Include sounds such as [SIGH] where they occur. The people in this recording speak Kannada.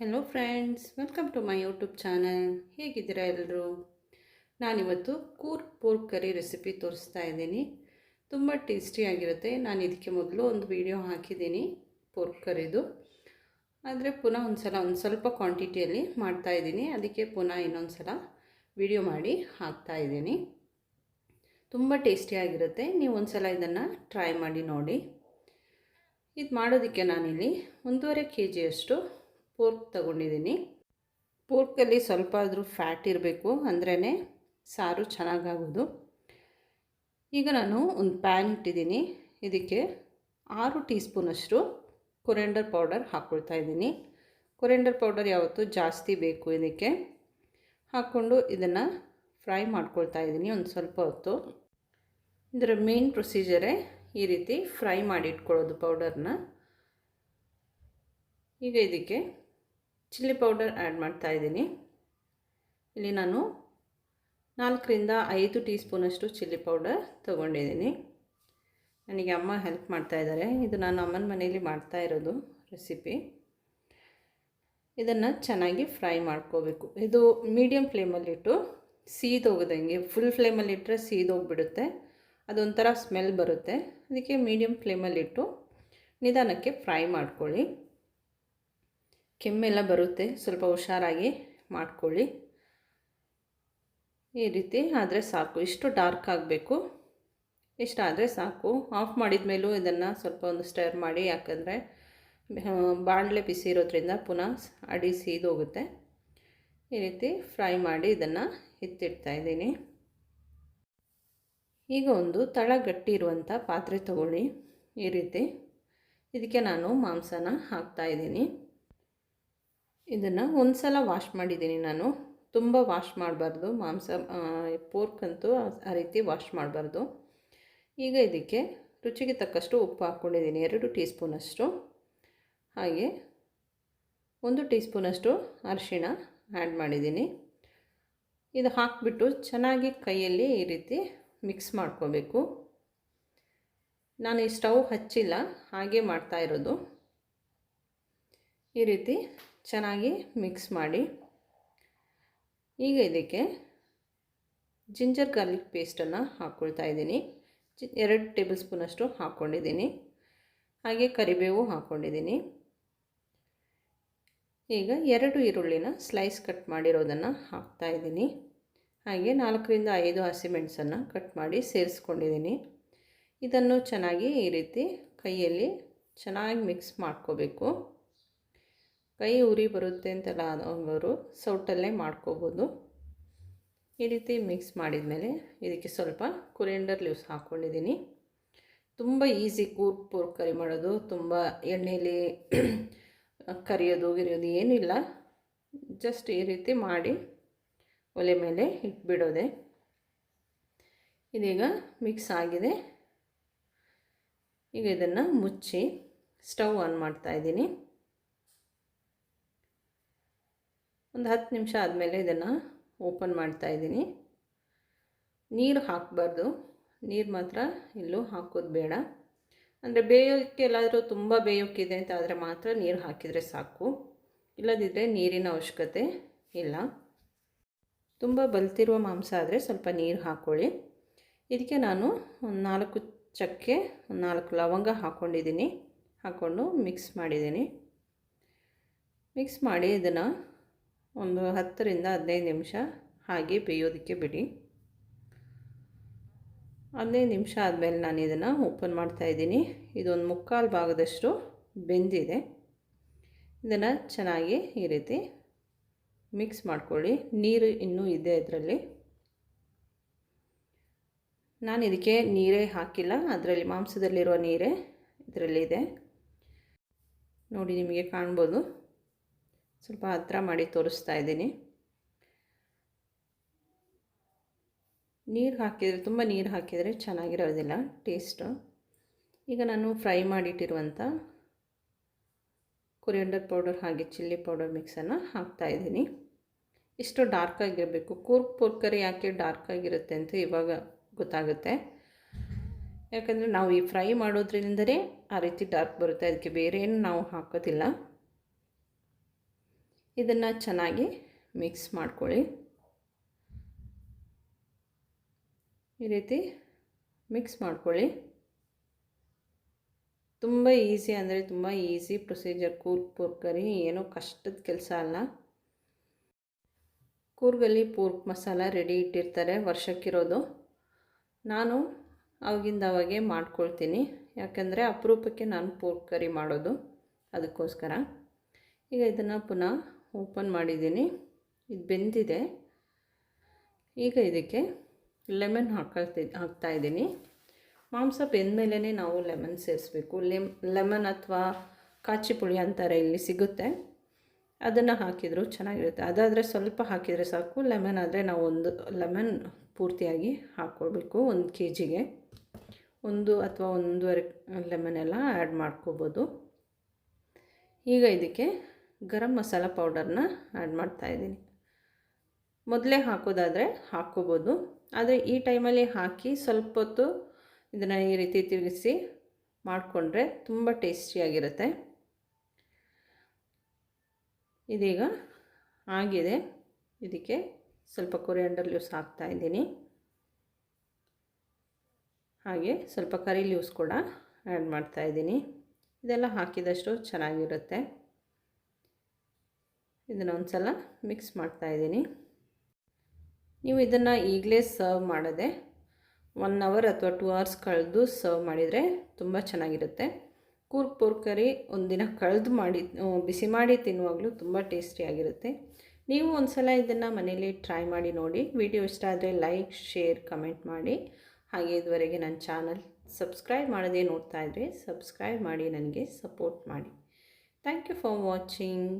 Hello friends welcome to my YouTube channel ಹೇಗಿದ್ದೀರಾ ಎಲ್ಲರೂ ನಾನಿವತ್ತು ಕೂರ್ ಪೋರ್ಕ್ ಕರಿ ರೆಸಿಪಿ ತೋರಿಸ್ತಾ ಇದ್ದೀನಿ. ತುಂಬ ಟೇಸ್ಟಿಯಾಗಿರುತ್ತೆ ನಾನು ಇದಕ್ಕೆ ಮೊದಲು ಒಂದು ವಿಡಿಯೋ ಹಾಕಿದ್ದೀನಿ ಪೋರ್ಕ್ ಕರಿದು. ಆದರೆ ಪುನಃ ಒಂದು ಸಲ ಒಂದು ಸ್ವಲ್ಪ ಕ್ವಾಂಟಿಟಿಯಲ್ಲಿ ಮಾಡ್ತಾಯಿದ್ದೀನಿ ಅದಕ್ಕೆ ಪುನಃ ಇನ್ನೊಂದು ಸಲ ವಿಡಿಯೋ ಮಾಡಿ ಹಾಕ್ತಾ ಇದ್ದೀನಿ. ತುಂಬ ಟೇಸ್ಟಿಯಾಗಿರುತ್ತೆ ನೀವು ಒಂದು ಸಲ ಇದನ್ನು ಟ್ರೈ ಮಾಡಿ ನೋಡಿ. ಇದು ಮಾಡೋದಕ್ಕೆ ನಾನಿಲ್ಲಿ ಒಂದೂವರೆ ಕೆ ಜಿಯಷ್ಟು ಪೋರ್ಕ್ ತಗೊಂಡಿದ್ದೀನಿ. ಪೋರ್ಕಲ್ಲಿ ಸ್ವಲ್ಪ ಆದರೂ ಫ್ಯಾಟ್ ಇರಬೇಕು ಅಂದ್ರೇ ಸಾರು ಚೆನ್ನಾಗಾಗೋದು. ಈಗ ನಾನು ಒಂದು ಪ್ಯಾನ್ ಇಟ್ಟಿದ್ದೀನಿ. ಇದಕ್ಕೆ ಆರು ಟೀ ಸ್ಪೂನಷ್ಟು ಕೊರೆಂಡರ್ ಪೌಡರ್ ಹಾಕ್ಕೊಳ್ತಾ ಇದ್ದೀನಿ. ಕೊರೆಂಡರ್ ಪೌಡರ್ ಯಾವತ್ತೂ ಜಾಸ್ತಿ ಬೇಕು ಇದಕ್ಕೆ. ಹಾಕ್ಕೊಂಡು ಇದನ್ನು ಫ್ರೈ ಮಾಡ್ಕೊಳ್ತಾ ಇದ್ದೀನಿ ಒಂದು ಸ್ವಲ್ಪ ಹೊತ್ತು. ಇದರ ಮೇನ್ ಪ್ರೊಸೀಜರೇ ಈ ರೀತಿ ಫ್ರೈ ಮಾಡಿ ಇಟ್ಕೊಳ್ಳೋದು ಪೌಡರ್ನ. ಈಗ ಇದಕ್ಕೆ ಚಿಲ್ಲಿ ಪೌಡರ್ ಆ್ಯಡ್ ಮಾಡ್ತಾ ಇದ್ದೀನಿ. ಇಲ್ಲಿ ನಾನು ನಾಲ್ಕರಿಂದ ಐದು ಟೀ ಸ್ಪೂನಷ್ಟು ಚಿಲ್ಲಿ ಪೌಡರ್ ತೊಗೊಂಡಿದ್ದೀನಿ. ನನಗೆ ಅಮ್ಮ ಹೆಲ್ಪ್ ಮಾಡ್ತಾ ಇದ್ದಾರೆ. ಇದು ನಾನು ಅಮ್ಮನ ಮನೆಯಲ್ಲಿ ಮಾಡ್ತಾ ಇರೋದು ರೆಸಿಪಿ. ಇದನ್ನು ಚೆನ್ನಾಗಿ ಫ್ರೈ ಮಾಡ್ಕೋಬೇಕು. ಇದು ಮೀಡಿಯಮ್ ಫ್ಲೇಮಲ್ಲಿಟ್ಟು ಸೀದೋಗದಂಗೆ ಫುಲ್ ಫ್ಲೇಮಲ್ಲಿಟ್ಟರೆ ಸೀದೋಗಿಬಿಡುತ್ತೆ ಅದೊಂಥರ ಸ್ಮೆಲ್ ಬರುತ್ತೆ. ಅದಕ್ಕೆ ಮೀಡಿಯಮ್ ಫ್ಲೇಮಲ್ಲಿಟ್ಟು ನಿಧಾನಕ್ಕೆ ಫ್ರೈ ಮಾಡ್ಕೊಳ್ಳಿ. ಕೆಮ್ಮೆಲ್ಲ ಬರುತ್ತೆ. ಸ್ವಲ್ಪ ಹುಷಾರಾಗಿ ಮಾಡ್ಕೊಳ್ಳಿ. ಈ ರೀತಿ ಆದರೆ ಸಾಕು. ಇಷ್ಟು ಡಾರ್ಕ್ ಆಗಬೇಕು. ಇಷ್ಟಾದರೆ ಸಾಕು. ಆಫ್ ಮಾಡಿದ ಮೇಲೂ ಇದನ್ನು ಸ್ವಲ್ಪ ಒಂದು ಸ್ಟರ್ ಮಾಡಿ, ಯಾಕಂದರೆ ಬಾಣಲೆ ಬಿಸಿ ಇರೋದ್ರಿಂದ ಪುನಃ ಅಡಿ ಸೀದೋಗುತ್ತೆ ಈ ರೀತಿ ಫ್ರೈ ಮಾಡಿ ಇದನ್ನು ಎತ್ತಿಡ್ತಾ ಇದ್ದೀನಿ. ಈಗ ಒಂದು ತಳ ಗಟ್ಟಿ ಇರುವಂಥ ಪಾತ್ರೆ ತಗೊಳ್ಳಿ. ಈ ರೀತಿ. ಇದಕ್ಕೆ ನಾನು ಮಾಂಸನ ಹಾಕ್ತಾಯಿದ್ದೀನಿ ಇದನ್ನು ಒಂದು ಸಲ ವಾಶ್ ಮಾಡಿದ್ದೀನಿ ನಾನು. ತುಂಬ ವಾಶ್ ಮಾಡಬಾರ್ದು. ಮಾಂಸ ಪೋರ್ಕ್ ಅಂತೂ ಆ ರೀತಿ ವಾಶ್ ಮಾಡಬಾರ್ದು. ಈಗ ಇದಕ್ಕೆ ರುಚಿಗೆ ತಕ್ಕಷ್ಟು ಉಪ್ಪು ಹಾಕ್ಕೊಂಡಿದ್ದೀನಿ ಎರಡು ಟೀ ಸ್ಪೂನಷ್ಟು ಹಾಗೆ ಒಂದು ಟೀ ಸ್ಪೂನಷ್ಟು ಅರಿಶಿಣ ಆ್ಯಡ್ ಮಾಡಿದ್ದೀನಿ. ಇದು ಹಾಕಿಬಿಟ್ಟು ಚೆನ್ನಾಗಿ ಕೈಯಲ್ಲಿ ಈ ರೀತಿ ಮಿಕ್ಸ್ ಮಾಡ್ಕೋಬೇಕು. ನಾನು ಈ ಸ್ಟವ್ ಹಚ್ಚಿಲ್ಲ, ಹಾಗೆ ಮಾಡ್ತಾ ಇರೋದು. ಈ ರೀತಿ ಚೆನ್ನಾಗಿ ಮಿಕ್ಸ್ ಮಾಡಿ ಈಗ ಇದಕ್ಕೆ ಜಿಂಜರ್ ಗಾರ್ಲಿಕ್ ಪೇಸ್ಟನ್ನು ಹಾಕ್ಕೊಳ್ತಾ ಇದ್ದೀನಿ. ಜಿ ಎರಡು ಟೇಬಲ್ ಸ್ಪೂನಷ್ಟು ಹಾಕ್ಕೊಂಡಿದ್ದೀನಿ. ಹಾಗೆ ಕರಿಬೇವು ಹಾಕ್ಕೊಂಡಿದ್ದೀನಿ. ಈಗ ಎರಡು ಈರುಳ್ಳಿನ ಸ್ಲೈಸ್ ಕಟ್ ಮಾಡಿರೋದನ್ನು ಹಾಕ್ತಾಯಿದ್ದೀನಿ ಹಾಗೆ ನಾಲ್ಕರಿಂದ ಐದು ಹಸಿಮೆಣಸನ್ನು ಕಟ್ ಮಾಡಿ ಸೇರಿಸ್ಕೊಂಡಿದ್ದೀನಿ. ಇದನ್ನು ಚೆನ್ನಾಗಿ ಈ ರೀತಿ ಕೈಯಲ್ಲಿ ಚೆನ್ನಾಗಿ ಮಿಕ್ಸ್ ಮಾಡ್ಕೋಬೇಕು. ಕೈ ಉರಿ ಬರುತ್ತೆ ಅಂತೆಲ್ಲ ಅವರು ಸೌಟಲ್ಲೇ ಮಾಡ್ಕೋಬೋದು. ಈ ರೀತಿ ಮಿಕ್ಸ್ ಮಾಡಿದ ಮೇಲೆ ಇದಕ್ಕೆ ಸ್ವಲ್ಪ ಕುರಿಯಂಡರ್ ಲೀವ್ಸ್ ಹಾಕ್ಕೊಂಡಿದ್ದೀನಿ ತುಂಬ ಈಸಿ ಕೂರ್ ಪೂರ್ ಕರಿ ಮಾಡೋದು, ತುಂಬ ಎಣ್ಣೆಯಲ್ಲಿ [CLEARS THROAT] ಕರಿಯೋದು, ಗಿರಿಯೋದು ಏನಿಲ್ಲ ಜಸ್ಟ್ ಈ ರೀತಿ ಮಾಡಿ ಒಲೆ ಮೇಲೆ ಇಟ್ಬಿಡೋದೆ. ಇದೀಗ ಮಿಕ್ಸ್ ಆಗಿದೆ. ಈಗ ಇದನ್ನು ಮುಚ್ಚಿ ಸ್ಟವ್ ಆನ್ ಮಾಡ್ತಾಯಿದ್ದೀನಿ ಒಂದು ಹತ್ತು ನಿಮಿಷ ಆದಮೇಲೆ ಇದನ್ನು ಓಪನ್ ಮಾಡ್ತಾಯಿದ್ದೀನಿ ನೀರು ಹಾಕಬಾರ್ದು. ನೀರು ಮಾತ್ರ ಎಲ್ಲೂ ಹಾಕೋದು ಬೇಡ. ಅಂದರೆ ಬೇಯೋಕ್ಕೆ ಎಲ್ಲಾದರೂ ತುಂಬ ಬೇಯೋಕ್ಕಿದೆ ಅಂತ ಆದರೆ ಮಾತ್ರ ನೀರು ಹಾಕಿದರೆ ಸಾಕು. ಇಲ್ಲದಿದ್ದರೆ ನೀರಿನ ಅವಶ್ಯಕತೆ ಇಲ್ಲ. ತುಂಬ ಬಲ್ತಿರುವ ಮಾಂಸ ಆದರೆ ಸ್ವಲ್ಪ ನೀರು ಹಾಕ್ಕೊಳ್ಳಿ ಇದಕ್ಕೆ ನಾನು ಒಂದು ನಾಲ್ಕು ಚಕ್ಕೆ, ಒಂದು ನಾಲ್ಕು ಲವಂಗ ಹಾಕ್ಕೊಂಡಿದ್ದೀನಿ ಹಾಕ್ಕೊಂಡು ಮಿಕ್ಸ್ ಮಾಡಿದ್ದೀನಿ. ಮಿಕ್ಸ್ ಮಾಡಿ ಇದನ್ನು ಒಂದು ಹತ್ತರಿಂದ ಹದಿನೈದು ನಿಮಿಷ ಹಾಗೆ ಬೇಯೋದಕ್ಕೆ ಬಿಡಿ. ಹದಿನೈದು ನಿಮಿಷ ಆದಮೇಲೆ ನಾನು ಇದನ್ನು ಓಪನ್ ಮಾಡ್ತಾಯಿದ್ದೀನಿ ಇದೊಂದು ಮುಕ್ಕಾಲು ಭಾಗದಷ್ಟು ಬೆಂದಿದೆ. ಇದನ್ನು ಚೆನ್ನಾಗಿ ಈ ರೀತಿ ಮಿಕ್ಸ್ ಮಾಡ್ಕೊಳ್ಳಿ. ನೀರು ಇನ್ನೂ ಇದೆ ಇದರಲ್ಲಿ. ನಾನು ಇದಕ್ಕೆ ನೀರೇ ಹಾಕಿಲ್ಲ. ಅದರಲ್ಲಿ ಮಾಂಸದಲ್ಲಿರುವ ನೀರೇ ಇದರಲ್ಲಿದೆ ನೋಡಿ ನಿಮಗೆ ಕಾಣ್ಬೋದು. ಸ್ವಲ್ಪ ಹತ್ರ ಮಾಡಿ ತೋರಿಸ್ತಾ ಇದ್ದೀನಿ. ನೀರು ಹಾಕಿದರೆ, ತುಂಬ ನೀರು ಹಾಕಿದರೆ ಚೆನ್ನಾಗಿರೋದಿಲ್ಲ ಟೇಸ್ಟು ಈಗ ನಾನು ಫ್ರೈ ಮಾಡಿಟ್ಟಿರುವಂಥ ಕೊರಿಯಂಡರ್ ಪೌಡರ್ ಹಾಗೆ ಚಿಲ್ಲಿ ಪೌಡರ್ ಮಿಕ್ಸನ್ನು ಹಾಕ್ತಾಯಿದ್ದೀನಿ ಇಷ್ಟು ಡಾರ್ಕ್ ಆಗಿರಬೇಕು. ಕೂರ್ಕ್ ಪೂರ್ಕರಿ ಯಾಕೆ ಡಾರ್ಕ್ ಆಗಿರುತ್ತೆ ಅಂತ ಇವಾಗ ಗೊತ್ತಾಗುತ್ತೆ. ಯಾಕಂದರೆ ನಾವು ಈ ಫ್ರೈ ಮಾಡೋದ್ರಿಂದಲೇ ಆ ರೀತಿ ಡಾರ್ಕ್ ಬರುತ್ತೆ. ಅದಕ್ಕೆ ಬೇರೆ ಏನು ನಾವು ಹಾಕೋದಿಲ್ಲ. ಇದನ್ನು ಚೆನ್ನಾಗಿ ಮಿಕ್ಸ್ ಮಾಡ್ಕೊಳ್ಳಿ. ಈ ರೀತಿ ಮಿಕ್ಸ್ ಮಾಡ್ಕೊಳ್ಳಿ. ತುಂಬ ಈಸಿ ಅಂದರೆ ತುಂಬ ಈಸಿ ಪ್ರೊಸೀಜರ್. ಕೂರ್ ಪೂರ್ಕರಿ ಕರಿ, ಏನೋ ಕಷ್ಟದ ಕೆಲಸ ಅಲ್ಲ. ಕೂರ್ಗಲ್ಲಿ ಪೂರ್ಕ್ ಮಸಾಲ ರೆಡಿ ಇಟ್ಟಿರ್ತಾರೆ ವರ್ಷಕ್ಕಿರೋದು. ನಾನು ಅವಾಗಿಂದ ಅವಾಗೆ ಮಾಡ್ಕೊಳ್ತೀನಿ. ಯಾಕಂದರೆ ಅಪರೂಪಕ್ಕೆ ನಾನು ಪೂರ್ಕ್ ಕರಿ ಮಾಡೋದು ಅದಕ್ಕೋಸ್ಕರ. ಈಗ ಇದನ್ನು ಪುನಃ ಓಪನ್ ಮಾಡಿದ್ದೀನಿ. ಇದು ಬೆಂದಿದೆ. ಈಗ ಇದಕ್ಕೆ ಲೆಮನ್ ಹಾಕೊಳ್ತಿ ಹಾಕ್ತಾಯಿದ್ದೀನಿ ಮಾಂಸ ಬೆಂದಮೇಲೆ ನಾವು ಲೆಮನ್ ಸೇರಿಸ್ಬೇಕು. ಲೆಮ್, ಲೆಮನ್ ಅಥವಾ ಕಾಚಿ ಪುಳಿ ಅಂತಾರೆ, ಇಲ್ಲಿ ಸಿಗುತ್ತೆ. ಅದನ್ನು ಹಾಕಿದರೂ ಚೆನ್ನಾಗಿರುತ್ತೆ. ಅದಾದರೆ ಸ್ವಲ್ಪ ಹಾಕಿದರೆ ಸಾಕು. ಲೆಮನ್ ಆದರೆ ನಾವು ಒಂದು ಲೆಮನ್ ಪೂರ್ತಿಯಾಗಿ ಹಾಕ್ಕೊಳ್ಬೇಕು ಒಂದು ಕೆ ಜಿಗೆ ಒಂದು ಅಥವಾ ಒಂದೂವರೆ ಲೆಮನ್ ಎಲ್ಲ ಆ್ಯಡ್ ಮಾಡ್ಕೋಬೋದು. ಈಗ ಇದಕ್ಕೆ ಗರಂ ಮಸಾಲ ಪೌಡರ್ನ ಆ್ಯಡ್ ಮಾಡ್ತಾಯಿದ್ದೀನಿ ಮೊದಲೇ ಹಾಕೋದಾದರೆ ಹಾಕ್ಕೋಬೋದು. ಆದರೆ ಈ ಟೈಮಲ್ಲಿ ಹಾಕಿ ಸ್ವಲ್ಪ ಹೊತ್ತು ಇದನ್ನು ಈ ರೀತಿ ತಿರುಗಿಸಿ ಮಾಡಿಕೊಂಡ್ರೆ ತುಂಬ ಟೇಸ್ಟಿಯಾಗಿರುತ್ತೆ ಇದೀಗ ಆಗಿದೆ. ಇದಕ್ಕೆ ಸ್ವಲ್ಪ ಕೊರಿಯಾಂಡರ್ ಲೀವ್ಸ್ ಹಾಕ್ತಾಯಿದ್ದೀನಿ ಹಾಗೆ ಸ್ವಲ್ಪ ಕರಿ ಲೀವ್ಸ್ ಕೂಡ ಆ್ಯಡ್ ಮಾಡ್ತಾಯಿದ್ದೀನಿ ಇದೆಲ್ಲ ಹಾಕಿದಷ್ಟು ಚೆನ್ನಾಗಿರುತ್ತೆ. ಇದನ್ನು ಒಂದು ಸಲ ಮಿಕ್ಸ್ ಮಾಡ್ತಾಯಿದ್ದೀನಿ ನೀವು ಇದನ್ನು ಈಗಲೇ ಸರ್ವ್ ಮಾಡದೆ ಒನ್ ಅವರ್ ಅಥವಾ ಟೂ ಅವರ್ಸ್ ಕಳೆದು ಸರ್ವ್ ಮಾಡಿದರೆ ತುಂಬ ಚೆನ್ನಾಗಿರುತ್ತೆ. ಕೂರ್ಕ್ ಪೂರ್ಕರಿ ಒಂದಿನ ಕಳೆದು ಮಾಡಿ ಬಿಸಿ ಮಾಡಿ ತಿನ್ನುವಾಗಲೂ ತುಂಬ ಟೇಸ್ಟಿಯಾಗಿರುತ್ತೆ ನೀವು ಒಂದು ಸಲ ಇದನ್ನು ಮನೇಲಿ ಟ್ರೈ ಮಾಡಿ ನೋಡಿ. ವಿಡಿಯೋ ಇಷ್ಟ ಆದರೆ ಲೈಕ್ ಶೇರ್ ಕಮೆಂಟ್ ಮಾಡಿ. ಹಾಗೆ ಇದುವರೆಗೆ ನನ್ನ ಚಾನಲ್ ಸಬ್ಸ್ಕ್ರೈಬ್ ಮಾಡದೇ ನೋಡ್ತಾ ಇದ್ದರೆ ಸಬ್ಸ್ಕ್ರೈಬ್ ಮಾಡಿ, ನನಗೆ ಸಪೋರ್ಟ್ ಮಾಡಿ. Thank you for watching